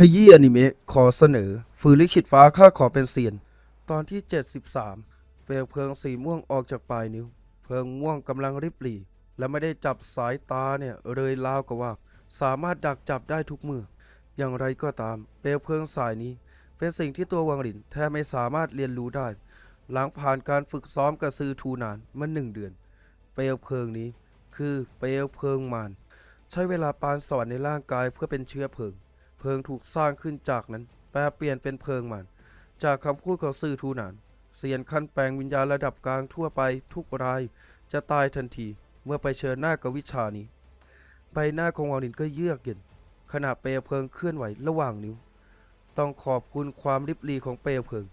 ขยี้อนิเมะขอเสนอ ฝืนลิขิตฟ้าข้าขอเป็นเซียน ตอนที่ 73 เปลวเพลิงสีม่วงออกจากปลายนิ้ว เพลิงม่วงกำลังริบหรี่ และไม่ได้จับสายตาเนี่ยเลยลาวกับว่า สามารถดักจับได้ทุกมือ อย่างไรก็ตาม เปลวเพลิงสายนี้ เป็นสิ่งที่ตัววังหลินแทบไม่สามารถเรียนรู้ได้ หลังผ่านการฝึกซ้อมกับซือทูนานมาหนึ่งเดือน เปลวเพลิงนี้ คือเปลวเพลิงมารใช้เวลาปานสวรรค์ในร่างกายเพื่อเป็นเชื้อเพลิง เพลิงถูกสร้างขึ้นจากนั้น แปลเปลี่ยนเป็นเพลิงมัน จากคำพูดของซื่อทูนานเสียนขั้นแปลงวิญญาณระดับกลางทั่วไปทุกราย จะตายทันทีเมื่อไปเชิญหน้ากับวิชานี้ ใบหน้าของวางลินก็เยือกเย็นขณะเปลวเพลิงเคลื่อนไหวระหว่างนิ้ว ต้องขอบคุณความริบรีของเปลวเพลิง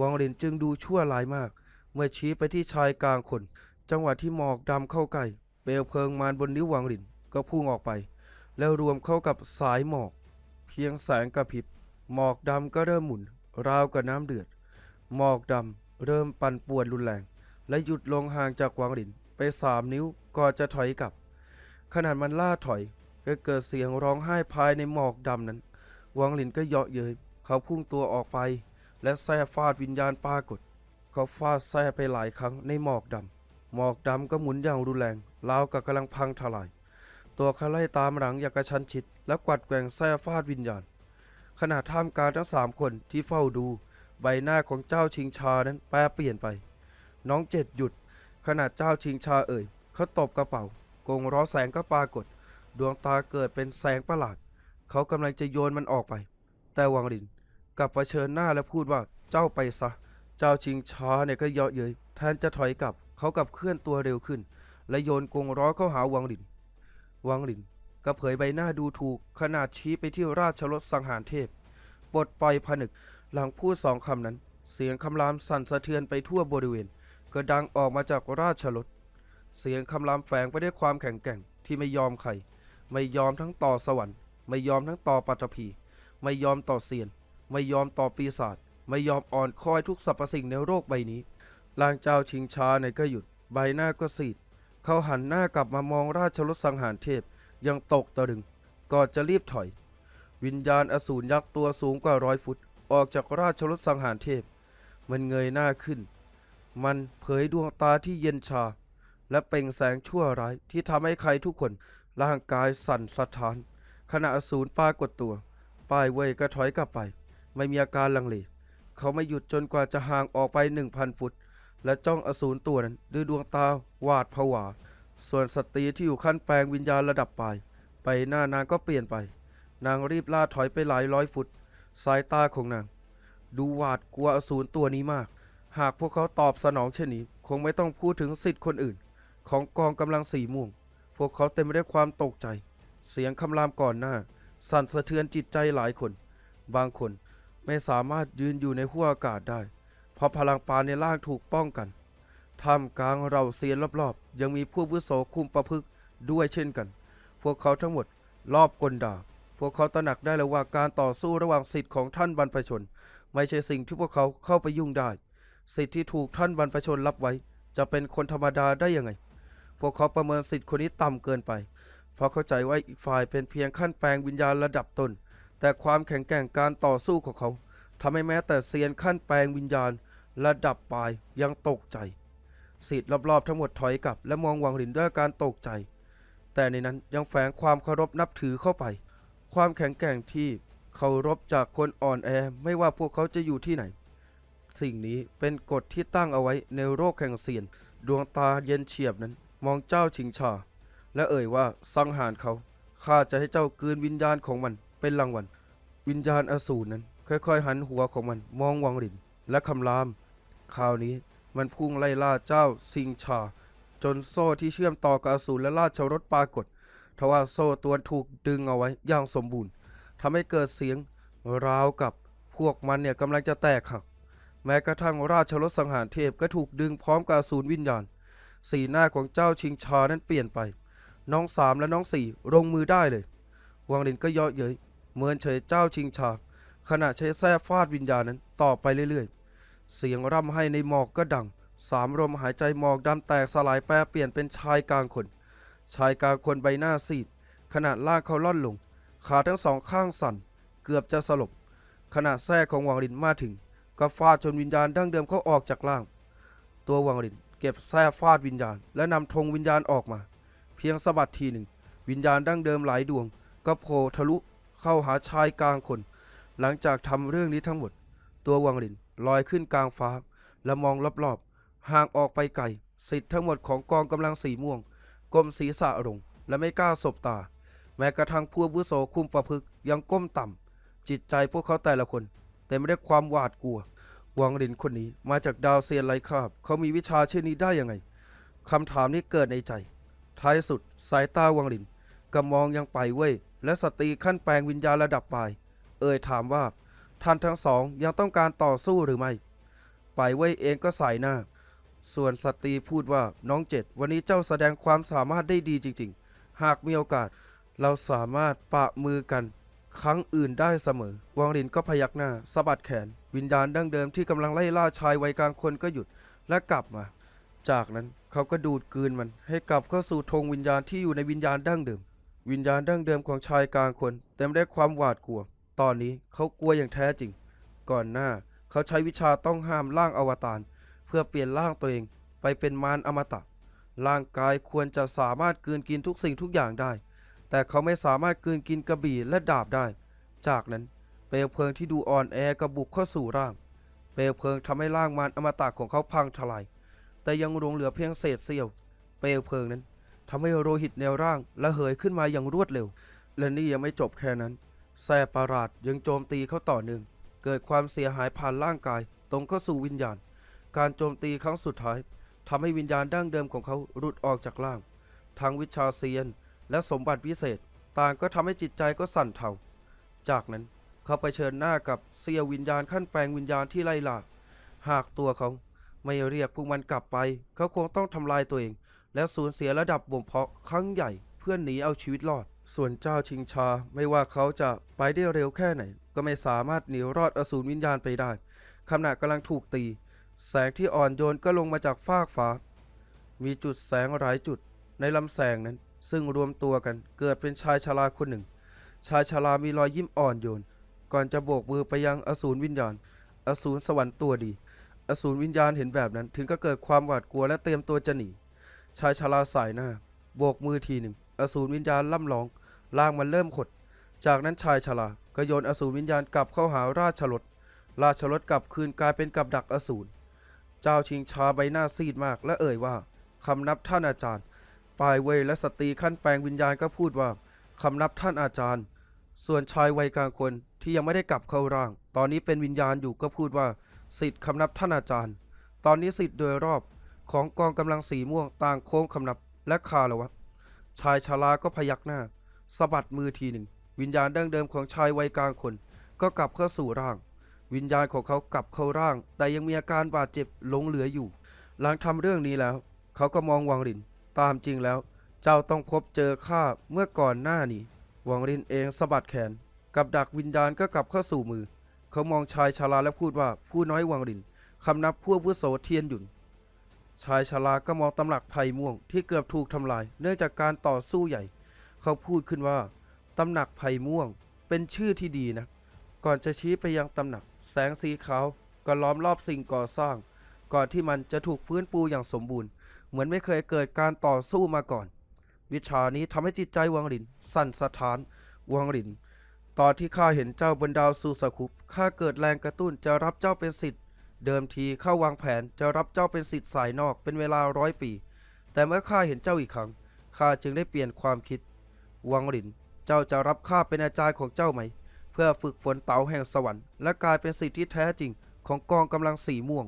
วางลินจึงดูชั่วร้ายมาก เมื่อชี้ไปที่ชายกลางคน จังหวะที่หมอกดำเข้าใกล้เปลวเพลิงมานบนนิ้ววางลินก็พุ่งออกไป แล้วรวมเข้ากับสายหมอก เพียงแสงกระพริบหมอกดำก็เริ่มหมุน ราวกับน้ำเดือด หมอกดำเริ่มปั่นป่วนรุนแรง และหยุดลงห่างจากกวางหลินไปสามนิ้วก่อนจะถอยกลับขนาดมันล่าถอยก็เกิดเสียงร้องไห้ภายในหมอกดำนั้นวางหลินก็เยาะเย้ยเขาพุ่งตัวออกไป และแส่ฟาดวิญญาณปรากฏ เขาฟาดแส่ไปหลายครั้งในหมอกดำหมอกดำก็หมุนอย่างรุนแรงราวกับกำลังพังทลาย ตัวเขาไล่ตามหลังอย่างกระชั้นชิด และกวัดแกว่งแส่ฟาดวิญญาณ ขณะท่ามกลางทั้งสามคนที่เฝ้าดู ใบหน้าของเจ้าชิงชานั้นแปรเปลี่ยนไป น้องเจ็ดหยุด ขณะเจ้าชิงชาเอ่ยเขาตบกระเป๋ากงร้อแสงก็ปรากฏ ดวงตาเกิดเป็นแสงประหลาด เขากำลังจะโยนมันออกไป แต่วังรินกลับเผชิญหน้าและพูดว่าเจ้าไปซะ เจ้าชิงชาเนี่ยก็เยาะเย้ยแทนจะถอยกลับ เขากลับเคลื่อนตัวเร็วขึ้น และโยนกงร้อเข้าหาวังริน วังลิน ก็เผยใบหน้าดูถูกขนาดชี้ไปที่ราชรถสังหารเทพปลดปล่อยผนึกหลังพูดสองคำนั้น เสียงคำรามสั่นสะเทือนไปทั่วบริเวณ ก็ดังออกมาจากราชรถเสียงคำรามแฝงไปด้วยความแข็งแกร่งที่ไม่ยอมใคร ไม่ยอมทั้งต่อสวรรค์ ไม่ยอมทั้งต่อปัตภีไม่ยอมต่อเสียน ไม่ยอมต่อปีศาจไม่ยอมอ่อนคอยทุกสรรพสิ่งในโลกใบนี้ร่างเจ้าชิงช้าเนี่ยก็หยุด ใบหน้าก็ซีด เขาหันหน้ากลับมามองราชรถสังหารเทพ ยังตกตะลึงก่อนจะรีบถอย วิญญาณอสูรยักษ์ตัวสูงกว่าร้อยฟุต ออกจากราชรถสังหารเทพ มันเงยหน้าขึ้น มันเผยดวงตาที่เย็นชา และเปล่งแสงชั่วร้ายที่ทำให้ใครทุกคนร่างกายสั่นสะท้าน ขณะอสูรปรากฏตัว ป้ายเว่ยก็ถอยกลับไป ไม่มีอาการลังเลเขาไม่หยุดจนกว่าจะห่างออกไปหนึ่งพันฟุต และจ้องอสูรตัวนั้นด้วยดวงตาหวาดผวา ส่วนสตรีที่อยู่ขั้นแปลงวิญญาณระดับปลายไปหน้านางก็เปลี่ยนไป นางรีบล่าถอยไปหลายร้อยฟุต สายตาของนาง ดูหวาดกลัวอสูรตัวนี้มาก หากพวกเขาตอบสนองเช่นนี้ คงไม่ต้องพูดถึงสิทธิ์คนอื่น ของกองกำลังสีม่วง พวกเขาเต็มไปด้วยความตกใจ เสียงคำรามก่อนหน้า สั่นสะเทือนจิตใจหลายคน บางคนไม่สามารถยืนอยู่ในห้วงอากาศได้ เพราะพลังปานในร่างถูกป้องกัน ท่ามกลางเราเซียนรอบๆ ยังมีผู้วุโสคุมประพฤกษ์ด้วยเช่นกัน พวกเขาทั้งหมดรอบกลดาพวกเขาตระหนักได้แล้วว่าการต่อสู้ระหว่างสิทธิ์ของท่านบรรพชน ไม่ใช่สิ่งที่พวกเขาเข้าไปยุ่งได้ สิทธิ์ที่ถูกท่านบรรพชนรับไว้ จะเป็นคนธรรมดาได้ยังไง พวกเขาประเมินสิทธิ์คนนี้ต่ำเกินไป เพราะเข้าใจว่าอีกฝ่ายเป็นเพียงขั้นแปลงวิญญาณระดับตนแต่ความแข็งแกร่งการต่อสู้ของเขาทำให้แม้แต่เซียนขั้นแปลงวิญญาณระดับปลายยังตกใจ สิทธิ์รอบๆทั้งหมดถอยกลับ และมองหวังหลินด้วยอาการตกใจ แต่ในนั้นยังแฝงความเคารพนับถือเข้าไป ความแข็งแกร่งที่เคารพจากคนอ่อนแอไม่ว่าพวกเขาจะอยู่ที่ไหน สิ่งนี้เป็นกฎที่ตั้งเอาไว้ในโรคแห่งเสียน ดวงตาเย็นเฉียบนั้น มองเจ้าชิงชา และเอ่ยว่าสังหารเขาข้าจะให้เจ้ากลืนวิญญาณของมันเป็นรางวัลวิญญาณอสูรนั้น ค่อยๆ หันหัวของมันมองวังหลินและคำราม คราวนี้ มันพุ่งไล่ล่าเจ้าซิงชา จนโซ่ที่เชื่อมต่อกับอสูรและราชรถปรากฏทว่าโซ่ตัวถูกดึงเอาไว้อย่างสมบูรณ์ทำให้เกิดเสียงราวกับพวกมันเนี่ยกำลังจะแตกหักแม้กระทั่งราชรถสังหารเทพก็ถูกดึงพร้อมกับอสูรวิญญาณ สีหน้าของเจ้าชิงชานั้นเปลี่ยนไป น้องสามและน้องสี่ลงมือได้เลย วังลินก็เยาะเย้ยเหมือนเฉยเจ้าชิงชา ขณะใช้แส้ฟาดวิญญาณนั้นต่อไปเรื่อยๆ เสียงร่ำให้ในหมอกก็ดัง สามลมหายใจหมอกดำแตกสลายแปรเปลี่ยนเป็นชายกลางคน ชายกลางคนใบหน้าซีดขณะลากเขาล่อนลง ขาทั้งสองข้างสั่น เกือบจะสลบขณะแท้ของวังลินมาถึง ก็ฟาดจนวิญญาณดั้งเดิมเขาออกจากร่าง ตัววังลินเก็บแท้ฟาดวิญญาณ และนำธงวิญญาณออกมา เพียงสะบัดทีหนึ่ง วิญญาณดั้งเดิมหลายดวง ก็โผล่ทะลุเข้าหาชายกลางคน หลังจากทำเรื่องนี้ทั้งหมด ตัววังลิน ลอยขึ้นกลางฟ้า และมองรอบๆห่างออกไปไกลสิทธิ์ทั้งหมดของกองกำลังสีม่วงก้มศีรษะลงและไม่กล้าสบตา แม้กระทั่งผู้อาวุโสคุมประพฤกยังก้มต่ำจิตใจพวกเขาแต่ละคนเต็มไปด้วยความหวาดกลัววังลินคนนี้มาจากดาวเซียนไรคาบ เขามีวิชาเช่นนี้ได้ยังไงคำถามนี้เกิดในใจ ท้ายสุดสายตาวังลินก็มองยังไปเว้ยและสตรีขั้นแปลงวิญญาณระดับปลาย เอ่ยถามว่า ท่านทั้งสองยังต้องการต่อสู้หรือไม่ ไปเว้ยเองก็สายหน้า ส่วนสตรีพูดว่าน้องเจ็ดวันนี้เจ้าแสดงความสามารถได้ดีจริง ๆ หากมีโอกาส เราสามารถปะมือกัน ครั้งอื่นได้เสมอ วังลินก็พยักหน้าสะบัดแขน วิญญาณดั้งเดิมที่กำลังไล่ล่าชายวัยกลางคนก็หยุดและกลับมา จากนั้นเขาก็ดูดกืนมันให้กลับเข้าสู่ธงวิญญาณที่อยู่ในวิญญาณดั้งเดิม วิญญาณดั้งเดิมของชายกลางคน เต็มไปด้วยความหวาดกลัว ตอนนี้เขากลัวอย่างแท้จริง ก่อนหน้าเขาใช้วิชาต้องห้ามร่างอวตารเพื่อเปลี่ยนร่างตัวเองไปเป็นมารอมตะ ร่างกายควรจะสามารถกืนกินทุกสิ่งทุกอย่างได้ แต่เขาไม่สามารถกืนกินกระบี่และดาบได้ จากนั้นเปลวเพลิงที่ดูอ่อนแอกระบุกเข้าสู่ร่าง เปลวเพลิงทำให้ร่างมารอมตะของเขาพังทลาย แต่ยังหลงเหลือเพียงเศษเสี้ยว เปลวเพลิงนั้นทำให้โลหิตแนวร่างระเหยขึ้นมาอย่างรวดเร็ว และนี่ยังไม่จบแค่นั้น แส่ประหลาดยังโจมตีเขาต่อเนื่ง เกิดความเสียหายผ่านร่างกาย ตรงเข้าสู่วิญญาณ การโจมตีครั้งสุดท้ายทำให้วิญญาณดั้งเดิมของเขาหลุดออกจากร่าง ทางวิชาเซียน และสมบัติวิเศษ ต่างก็ทำให้จิตใจก็สั่นเทา จากนั้นเขาไปเชิญหน้ากับเสียวิญญาณขั้นแปลงวิญญาณที่ไล่ล่า หากตัวเขาไม่เรียกพวกมันกลับไป เขาคงต้องทำลายตัวเอง และสูญเสียระดับบ่มเพาะครั้งใหญ่เพื่อหนีเอาชีวิตรอด ส่วนเจ้าชิงชาไม่ว่าเขาจะไปได้เร็วแค่ไหน ก็ไม่สามารถหนีรอดอสูรวิญญาณไปได้ขณะกำลังถูกตี แสงที่อ่อนโยนก็ลงมาจากฟากฟ้า มีจุดแสงหลายจุดในลำแสงนั้น ซึ่งรวมตัวกันเกิดเป็นชายชราคนหนึ่ง ชายชรามีรอยยิ้มอ่อนโยน ก่อนจะโบกมือไปยังอสูรวิญญาณ อสูรสวรรค์ตัวดี อสูรวิญญาณเห็นแบบนั้น ถึงก็เกิดความหวาดกลัวและเตรียมตัวจะหนีชายชราสายหน้าโบกมือทีหนึ่ง อสูรวิญญาณล่ำร้อง ร่างมันเริ่มขด จากนั้นชายชราก็โยนอสูรวิญญาณกลับเข้าหาราชรถราชรถกลับคืนกลายเป็นกับดักอสูร เจ้าชิงชาใบหน้าซีดมากและเอ่ยว่าคำนับท่านอาจารย์ ปลายเวยและสตรีขั้นแปลงวิญญาณก็พูดว่าคำนับท่านอาจารย์ ส่วนชายวัยกลางคนที่ยังไม่ได้กลับเข้าร่าง ตอนนี้เป็นวิญญาณอยู่ก็พูดว่าสิทธิ์คำนับท่านอาจารย์ ตอนนี้สิทธิ์โดยรอบของกองกำลังสีม่วงต่างโค้งคำนับและคาละวะ ชายชาลาก็พยักหน้า สะบัดมือทีหนึ่ง วิญญาณดั้งเดิมของชายวัยกลางคน ก็กลับเข้าสู่ร่าง วิญญาณของเขากลับเข้าร่าง แต่ยังมีอาการบาดเจ็บหลงเหลืออยู่ หลังทำเรื่องนี้แล้ว เขาก็มองวังริน ตามจริงแล้ว เจ้าต้องพบเจอข้าเมื่อก่อนหน้านี้ วังรินเองสะบัดแขน กับดักวิญญาณก็กลับเข้าสู่มือ เขามองชายชาลาและพูดว่าผู้น้อยวังรินคำนับพวกผู้โสเทียนหยุ่นชายชาลาก็มองตำหนักไผ่ม่วงที่เกือบถูกทำลาย เนื่องจากการต่อสู้ใหญ่ เขาพูดขึ้นว่าตำหนักไผ่ม่วงเป็นชื่อที่ดีนะ ก่อนจะชี้ไปยังตำหนัก แสงสีขาวก็ล้อมรอบสิ่งก่อสร้าง ก่อนที่มันจะถูกฟื้นฟูอย่างสมบูรณ์ เหมือนไม่เคยเกิดการต่อสู้มาก่อน วิชานี้ทำให้จิตใจวังหลิน สั่นสะท้าน วังหลิน ตอนที่ข้าเห็นเจ้าบนดาวซูสคุปข้าเกิดแรงกระตุ้นจะรับเจ้าเป็นสิทธิ์ เดิมทีข้าวางแผนจะรับเจ้าเป็นสิทธิ์สายนอกเป็นเวลาร้อยปี แต่เมื่อข้าเห็นเจ้าอีกครั้งข้าจึงได้เปลี่ยนความคิด วังหลิน เจ้าจะรับข้าเป็นอาจารย์ของเจ้าไหม เพื่อฝึกฝนเต๋าแห่งสวรรค์และกลายเป็นสิทธิที่แท้จริงของกองกำลังสีม่วง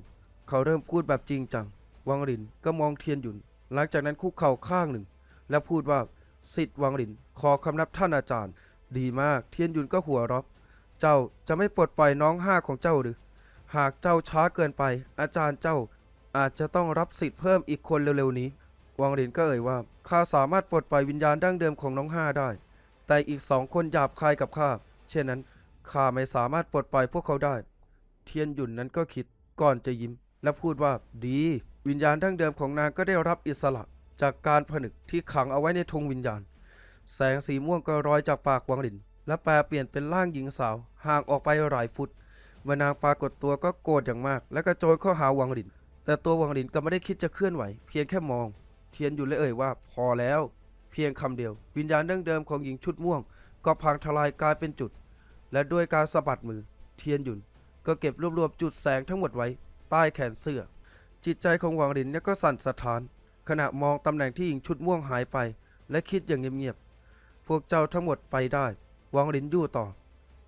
เขาเริ่มพูดแบบจริงจัง วังหลินก็มองเทียนหยุน หลังจากนั้นคุกเข่าข้างหนึ่ง และพูดว่าสิทธิ์วังหลินขอคำนับท่านอาจารย์ ดีมากเทียนหยุนก็หัวเราะเจ้าจะไม่ปลดปล่อยน้องห้าของเจ้าหรือ หากเจ้าช้าเกินไป อาจารย์เจ้าอาจจะต้องรับสิทธิ์เพิ่มอีกคนเร็วๆนี้ วังหลินก็เอ่ยว่าข้าสามารถปลดปล่อยวิญญาณดั้งเดิมของน้องห้าได้ แต่อีกสองคนหยาบคายกับข้าเช่นนั้นข้าไม่สามารถปลดปล่อยพวกเขาได้ เทียนหยุ่นนั้นก็คิดก่อนจะยิ้ม และพูดว่าดี วิญญาณดั้งเดิมของนางก็ได้รับอิสระ จากการผนึกที่ขังเอาไว้ในธงวิญญาณ แสงสีม่วงก็รอยจากปากวังหลิน และแปลเปลี่ยนเป็นร่างหญิงสาว ห่างออกไปหลายฟุตเมื่อนางปรากฏตัวก็โกรธอย่างมาก และกระโจนเข้าหาวังหลิน แต่ตัววังหลินก็ไม่ได้คิดจะเคลื่อนไหว เพียงแค่มอง เทียนหยุนเลยเอ่ยว่าพอแล้ว เพียงคำเดียว วิญญาณดั้งเดิมของหญิงชุดม่วง ก็พังทลายกลายเป็นจุด และด้วยการสะบัดมือ เทียนหยุน ก็เก็บรวบรวมจุดแสงทั้งหมดไว้ ใต้แขนเสื้อ จิตใจของหวังหลินเนี่ยก็สั่นสะท้าน ขณะมองตำแหน่งที่หญิงชุดม่วงหายไป และคิดอย่างเงียบๆพวกเจ้าทั้งหมดไปได้หวังหลินอยู่ต่อ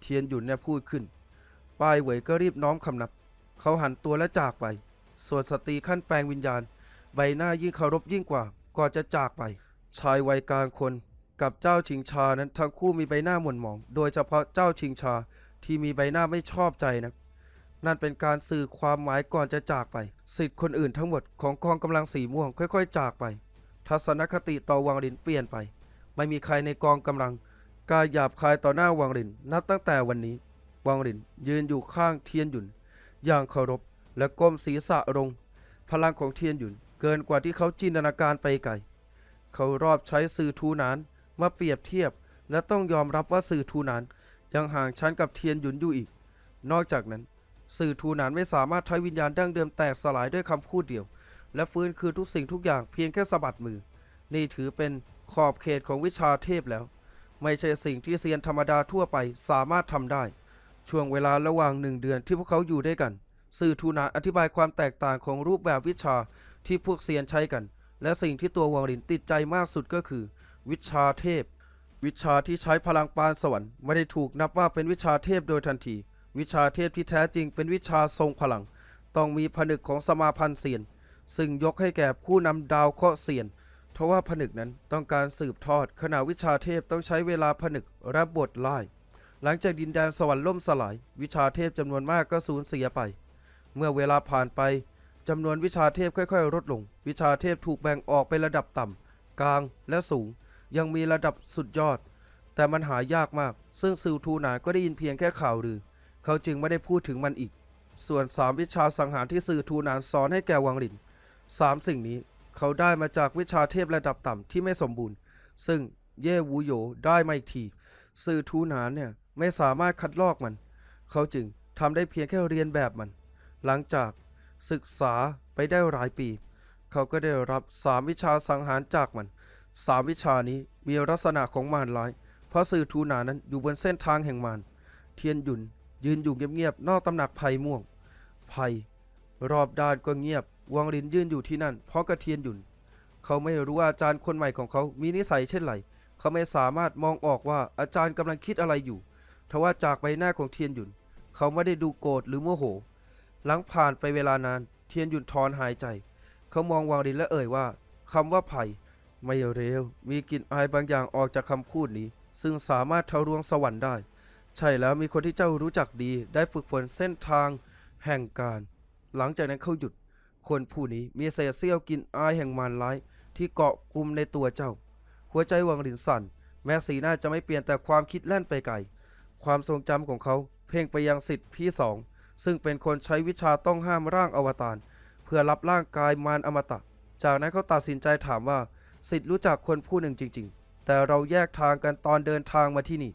เทียนหยุนเนี่ยพูดขึ้นป้ายเหวยก็รีบน้อมคำนับ เขาหันตัวและจากไป ส่วนสตรีขั้นแปลงวิญญาณ ใบหน้ายิ่งเคารพยิ่งกว่า ก่อนจะจากไป ชายวัยกลางคน กับเจ้าชิงชานั้นทั้งคู่มีใบหน้าหม่นหมอง โดยเฉพาะเจ้าชิงชาที่มีใบหน้าไม่ชอบใจนะนั่นเป็นการสื่อความหมายก่อนจะจากไป สิทธิ์คนอื่นทั้งหมดของกองกำลังสีม่วงค่อยๆ จากไป ทัศนคติต่อวังลินเปลี่ยนไป ไม่มีใครในกองกำลังกล้าหยาบคายต่อหน้าวังลินนับตั้งแต่วันนี้ วังลินยืนอยู่ข้างเทียนหยุน อย่างเคารพและก้มศีรษะลง พลังของเทียนหยุน เกินกว่าที่เขาจินตนาการไปไกล เขารอบใช้สื่อทูนานมาเปรียบเทียบ และต้องยอมรับว่าสื่อทูนานยังห่างชั้นกับเทียนหยุนอยู่อีก นอกจากนั้น สื่อทูนานไม่สามารถทำวิญญาณดั้งเดิมแตกสลายด้วยคำพูดเดียว และฟื้นคืนทุกสิ่งทุกอย่างเพียงแค่สะบัดมือ นี่ถือเป็นขอบเขตของวิชาเทพแล้ว ไม่ใช่สิ่งที่เซียนธรรมดาทั่วไปสามารถทำได้ ช่วงเวลาระหว่างหนึ่งเดือนที่พวกเขาอยู่ด้วยกัน สื่อทูนานอธิบายความแตกต่างของรูปแบบวิชา ที่พวกเซียนใช้กัน และสิ่งที่ตัววังลินติดใจมากสุดก็คือ วิชาเทพ วิชาที่ใช้พลังปานสวรรค์ไม่ได้ถูกนับว่าเป็นวิชาเทพโดยทันที วิชาเทพที่แท้จริงเป็นวิชาทรงพลัง ต้องมีผนึกของสมาพันธ์เซียน ซึ่งยกให้แก่ผู้นำดาวเคราะห์เซียนทว่าผนึกนั้นต้องการสืบทอดขณะวิชาเทพต้องใช้เวลาผนึกและบทไล่หลังจากดินแดนสวรรค์ล่มสลาย วิชาเทพจำนวนมากก็สูญเสียไป เมื่อเวลาผ่านไป จำนวนวิชาเทพค่อยๆ ลดลง วิชาเทพถูกแบ่งออกเป็นระดับต่ำ กลางและสูง ยังมีระดับสุดยอด แต่มันหายากมาก ซึ่งซิลทูนาก็ได้ยินเพียงแค่ข่าวลือ เขาจึงไม่ได้พูดถึงมันอีก ส่วนสามวิชาสังหารที่สื่อทูนานสอนให้แก่วังลินสามสิ่งนี้เขาได้มาจากวิชาเทพระดับต่ำที่ไม่สมบูรณ์ ซึ่งเย่วูโยได้มาอีกที สื่อทูนานเนี่ยไม่สามารถคัดลอกมัน เขาจึงทำได้เพียงแค่เรียนแบบมัน หลังจาก ศึกษาไปได้หลายปี เขาก็ได้รับสามวิชาสังหารจากมันสามวิชานี้มีลักษณะของมารร้าย เพราะสื่อทูนานั้นอยู่บนเส้นทางแห่งมารเทียนหยุนยืนอยู่เงียบๆนอกตำหนักไผ่ม่วงไผ่รอบด้านก็เงียบ วังลินยืนอยู่ที่นั่น เพราะกระเทียนหยุน เขาไม่รู้ว่าอาจารย์คนใหม่ของเขามีนิสัยเช่นไร เขาไม่สามารถมองออกว่าอาจารย์กำลังคิดอะไรอยู่ทว่าจากใบหน้าของเทียนหยุน เขาไม่ได้ดูโกรธหรือโมโห หลังผ่านไปเวลานาน เทียนหยุนถอนหายใจ เขามองวังลินและเอ่ยว่าคำว่าไผ่ไม่เร็ว มีกลิ่นอายบางอย่างออกจากคำพูดนี้ ซึ่งสามารถทะลวงสวรรค์ได้ ใช่แล้วมีคนที่เจ้ารู้จักดี ได้ฝึกฝนเส้นทางแห่งการ หลังจากนั้นเขาหยุด คนผู้นี้มีเศษเสี้ยวกินอายแห่งมารร้าย ที่เกาะกลุ่มในตัวเจ้า หัวใจวังหลินสั่น แม้สีหน้าจะไม่เปลี่ยนแต่ความคิดแล่นไปไกล ความทรงจำของเขา เพ่งไปยังสิทธิ์พี่สอง ซึ่งเป็นคนใช้วิชาต้องห้ามร่างอวตารเพื่อรับร่างกายมารอมตะ จากนั้นเขาตัดสินใจถามว่าสิทธิ์รู้จักคนผู้หนึ่งจริง ๆ แต่เราแยกทางกันตอนเดินทางมาที่นี่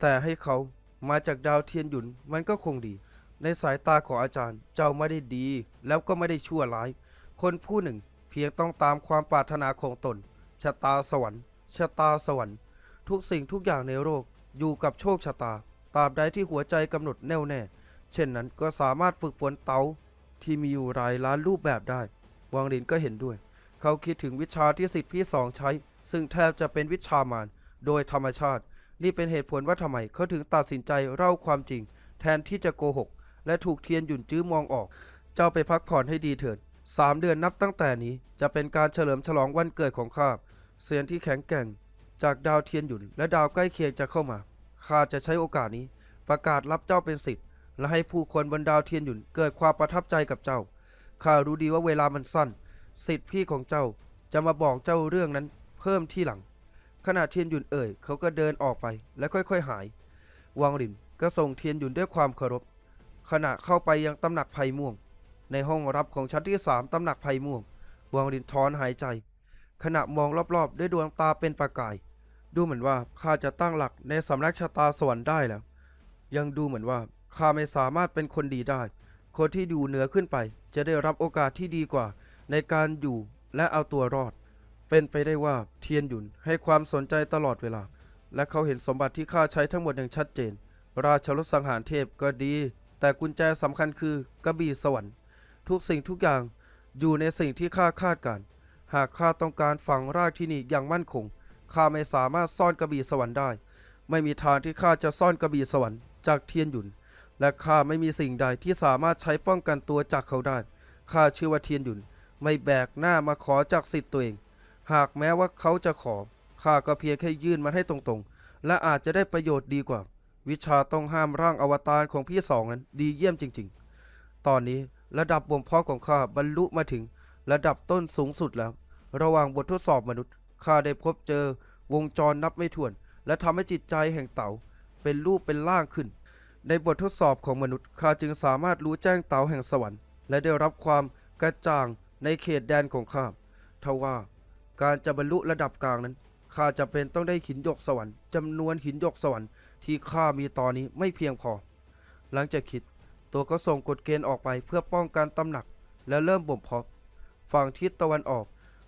แต่ให้เขามาจากดาวเทียนหยุนมันก็คงดี ในสายตาของอาจารย์ เจ้าไม่ได้ดี แล้วก็ไม่ได้ชั่วร้าย คนผู้หนึ่งเพียงต้องตามความปรารถนาของตนชะตาสวรรค์ชะตาสวรรค์ ทุกสิ่งทุกอย่างในโลกอยู่กับโชคชะตาตราบใดที่หัวใจกำหนดแน่วแน่ เช่นนั้นก็สามารถฝึกฝนเตาที่มีอยู่หลายล้านรูปแบบได้ วังลินก็เห็นด้วย เขาคิดถึงวิชาที่สิทธิพี่สองใช้ ซึ่งแทบจะเป็นวิชามารโดยธรรมชาติ นี่เป็นเหตุผลว่าทำไมเขาถึงตัดสินใจเล่าความจริง แทนที่จะโกหก และถูกเทียนหยุ่นจื้อมองออก เจ้าไปพักผ่อนให้ดีเถิดสามเดือนนับตั้งแต่นี้จะเป็นการเฉลิมฉลองวันเกิดของข้าเสียงที่แข็งแกร่ง จากดาวเทียนหยุ่นและดาวใกล้เคียงจะเข้ามาข้าจะใช้โอกาสนี้ ประกาศรับเจ้าเป็นสิทธิ์ และให้ผู้คนบนดาวเทียนหยุนเกิดความประทับใจกับเจ้า ข้ารู้ดีว่าเวลามันสั้น สิทธิ์พี่ของเจ้าจะมาบอกเจ้าเรื่องนั้นเพิ่มที่หลัง ขณะเทียนหยุนเอ่ยเขาก็เดินออกไปและค่อยๆหาย วังหลินก็ส่งเทียนหยุนด้วยความเคารพ ขณะเข้าไปยังตำหนักไผ่ม่วง ในห้องรับของชั้นที่สามตำหนักไผ่ม่วง วังหลินถอนหายใจ ขณะมองรอบๆ ด้วยดวงตาเป็นประกาย ดูเหมือนว่าข้าจะตั้งหลักในสำนักชะตาสวรรค์ได้แล้ว ยังดูเหมือนว่า ข้าไม่สามารถเป็นคนดีได้ คนที่ดูเหนือขึ้นไป จะได้รับโอกาสที่ดีกว่า ในการอยู่และเอาตัวรอด เป็นไปได้ว่าเทียนหยุนให้ความสนใจตลอดเวลา และเขาเห็นสมบัติที่ข้าใช้ทั้งหมดอย่างชัดเจน ราชรถสังหารเทพก็ดี แต่กุญแจสำคัญคือกระบี่สวรรค์ ทุกสิ่งทุกอย่างอยู่ในสิ่งที่ข้าคาดการ หากข้าต้องการฝังรากที่นี่อย่างมั่นคง ข้าไม่สามารถซ่อนกระบี่สวรรค์ได้ ไม่มีทางที่ข้าจะซ่อนกระบี่สวรรค์จากเทียนหยุน และข้าไม่มีสิ่งใดที่สามารถใช้ป้องกันตัวจากเขาได้ ข้าชื่อว่าเทียนหยุน ไม่แบกหน้ามาขอจากสิทธิ์ตัวเอง หากแม้ว่าเขาจะขอ ข้าก็เพียงแค่ยื่นมันให้ตรงๆ และอาจจะได้ประโยชน์ดีกว่า วิชาต้องห้ามร่างอวตารของพี่สองนั้นดีเยี่ยมจริง ๆ ตอนนี้ระดับบ่มเพาะของข้าบรรลุมาถึง ระดับต้นสูงสุดแล้ว ระหว่างบททดสอบมนุษย์ ข้าได้พบเจอวงจรนับไม่ถ้วน และทำให้จิตใจแห่งเต่าเป็นรูปเป็นร่างขึ้น ในบททดสอบของมนุษย์ข้าจึงสามารถรู้แจ้งเต่าแห่งสวรรค์ และได้รับความกระจ่างในเขตแดนของข้าทว่าการจะบรรลุระดับกลางนั้นข้าจะเป็นต้องได้หินหยกสวรรค์จำนวนหินหยกสวรรค์ที่ข้ามีตอนนี้ไม่เพียงพอ หลังจากคิดตัวก็ส่งกฎเกณฑ์ออกไปเพื่อป้องกันตำหนัก และเริ่มบ่มเพาะฝั่งทิศตะวันออก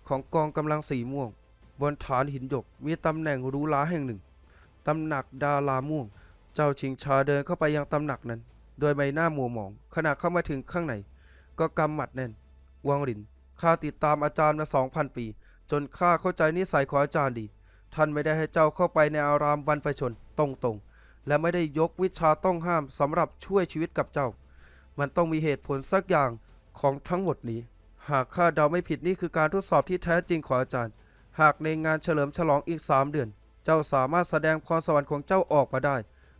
ของกองกำลังสีม่วง บนฐานหินหยกมีตำแหน่งรูหราแห่งหนึ่งตำหนักดาราม่วง เจ้าชิงชาเดินเข้าไปยังตำหนักนั้น โดยใบหน้ามัวหมอง ขณะเข้ามาถึงข้างใน ก็กำหมัดแน่น วังหลินข้าติดตามอาจารย์มาสองพันปี จนข้าเข้าใจนิสัยของอาจารย์ดี ท่านไม่ได้ให้เจ้าเข้าไปในอารามบรรพชนตรงๆ และไม่ได้ยกวิชาต้องห้ามสำหรับช่วยชีวิตกับเจ้า มันต้องมีเหตุผลสักอย่างของทั้งหมดนี้ หากข้าเดาไม่ผิดนี่คือการทดสอบที่แท้จริงของอาจารย์ หากในงานเฉลิมฉลองอีกสามเดือน เจ้าสามารถแสดงพรสวรรค์ของเจ้าออกมาได้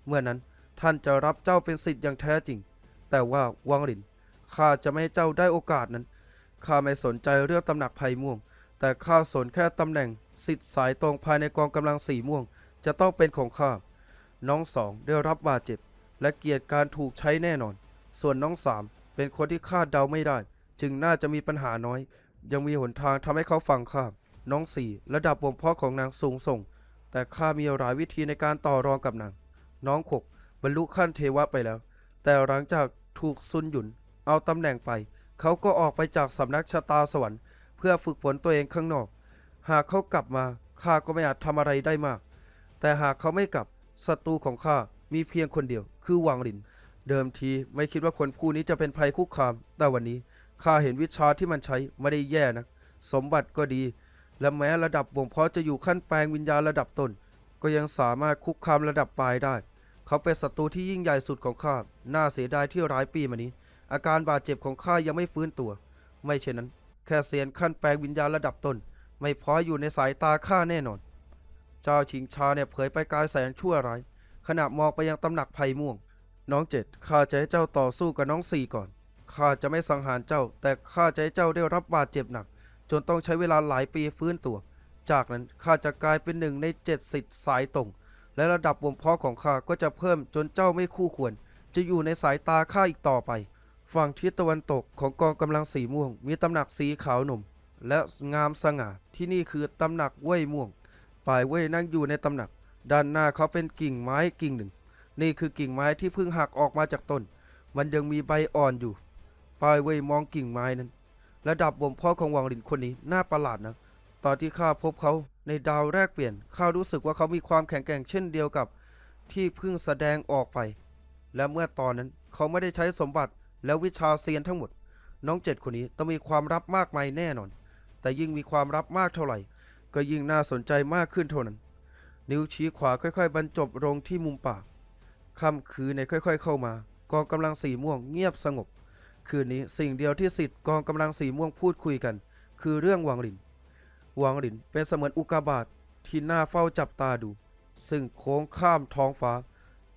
เมื่อนั้นท่านจะรับเจ้าเป็นสิทธิ์อย่างแท้จริง แต่ว่าวังหลินข้าจะไม่ให้เจ้าได้โอกาสนั้นข้าไม่สนใจเรื่องตำหนักไผ่ม่วง แต่ข้าสนแค่ตำแหน่งสิทธิ์สายตรงภายในกองกำลังสีม่วง จะต้องเป็นของข้าน้องสองได้รับบาดเจ็บ และเกียรติการถูกใช้แน่นอน ส่วนน้องสามเป็นคนที่คาดเดาไม่ได้ จึงน่าจะมีปัญหาน้อย ยังมีหนทางทำให้เขาฟังข้าน้องสี่ระดับบ่มเพาะของนางสูงส่ง แต่ข้ามีหลายวิธีในการต่อรองกับนาง น้องขกบรรลุขั้นเทวะไปแล้ว แต่หลังจากถูกซุนหยุน เอาตำแหน่งไป เขาก็ออกไปจากสำนักชะตาสวรรค์เพื่อฝึกฝนตัวเองข้างนอก หากเขากลับมาข้าก็ไม่อาจทำอะไรได้มาก แต่หากเขาไม่กลับศัตรูของข้ามีเพียงคนเดียว คือวังลิน เดิมทีไม่คิดว่าคนผู้นี้จะเป็นภัยคุกคาม แต่วันนี้ข้าเห็นวิชาที่มันใช้ไม่ได้แย่นะสมบัติก็ดี และแม้ระดับบ่มเพาะจะอยู่ขั้นแปลงวิญญาณระดับต้น ก็ยังสามารถคุกคามระดับปลายได้ เขาเป็นศัตรูที่ยิ่งใหญ่สุดของข้า น่าเสียดายที่หลายปีมานี้ อาการบาดเจ็บของข้ายังไม่ฟื้นตัว ไม่เช่นนั้น แค่เซียนขั้นแปลงวิญญาณระดับต้น ไม่พออยู่ในสายตาข้าแน่นอน เจ้าชิงชาเนี่ยเผยไปกายแสงชั่วร้าย ขณะมองไปยังตำหนักไผ่ม่วง น้องเจ็ดข้าจะให้เจ้าต่อสู้กับน้องสี่ก่อน ข้าจะไม่สังหารเจ้า แต่ข้าจะให้เจ้าได้รับบาดเจ็บหนัก จนต้องใช้เวลาหลายปีฟื้นตัว จากนั้นข้าจะกลายเป็นหนึ่งในเจ็ดสิทธิ์สายตรง และระดับบ่มเพาะของข้าก็จะเพิ่มจนเจ้าไม่คู่ควร จะอยู่ในสายตาข้าอีกต่อไป ฝั่งทิศตะวันตกของกองกำลังสีม่วง มีตำหนักสีขาวหนุ่ม และงามสง่าที่นี่คือตำหนักเว่ยม่วงฝ่ายเว่ยนั่งอยู่ในตำหนัก ด้านหน้าเขาเป็นกิ่งไม้กิ่งหนึ่ง นี่คือกิ่งไม้ที่เพิ่งหักออกมาจากต้น มันยังมีใบอ่อนอยู่ฝ่ายเว่ยมองกิ่งไม้นั้น ระดับบ่มเพาะของวังหลินคนนี้น่าประหลาดนะ ตอนที่ข้าพบเขาในดาวแรกเปลี่ยนข้ารู้สึกว่าเขามีความแข็งแกร่งเช่นเดียวกับที่เพิ่งแสดงออกไป และเมื่อตอนนั้นเขาไม่ได้ใช้สมบัติและวิชาเซียนทั้งหมด น้องเจ็ดคนนี้ต้องมีความลับมากมายแน่นอน แต่ยิ่งมีความลับมากเท่าไหร่ ก็ยิ่งน่าสนใจมากขึ้นเท่านั้น นิ้วชี้ขวาค่อย ๆ บรรจบลงที่มุมปากค่ำคืนในค่อย ๆ เข้ามากองกำลังสีม่วงเงียบสงบ คืนนี้สิ่งเดียวที่สิทธิ์กองกำลังสีม่วงพูดคุยกัน คือเรื่องวังลิน วังหลินเป็นเสมือนอุกาบาตที่น่าเฝ้าจับตาดู ซึ่งโค้งข้ามท้องฟ้า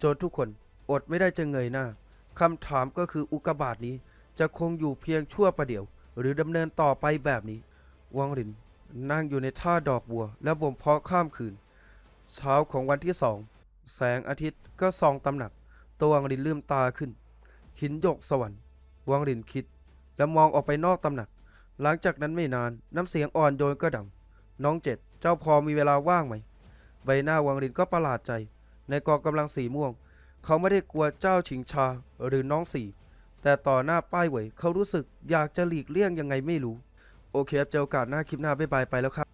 จนทุกคนอดไม่ได้จะเงยหน้าคำถามก็คืออุกกาบาตนี้จะคงอยู่เพียงชั่วประเดี๋ยว หรือดำเนินต่อไปแบบนี้ วังหลินนั่งอยู่ในท่าดอกบัว และบ่มเพาะข้ามคืน เช้าของวันที่สอง แสงอาทิตย์ก็ส่องตำหนัก ตัววังหลินลืมตาขึ้นหินหยกสวรรค์ วังหลินคิด และมองออกไปนอกตำหนัก หลังจากนั้นไม่นานน้ำเสียงอ่อนโยนก็ดัง น้องเจ็ด เจ้าพอมีเวลาว่างไหม ใบหน้าวังรินก็ประหลาดใจ ในกองกำลังสีม่วง เขาไม่ได้กลัวเจ้าชิงชาหรือน้องสีแต่ต่อหน้าป้ายเหวยเขารู้สึกอยากจะหลีกเลี่ยงยังไงไม่รู้ โอเคครับเจอโอกาสหน้าคลิปหน้าบ๊ายบายไปแล้วครับ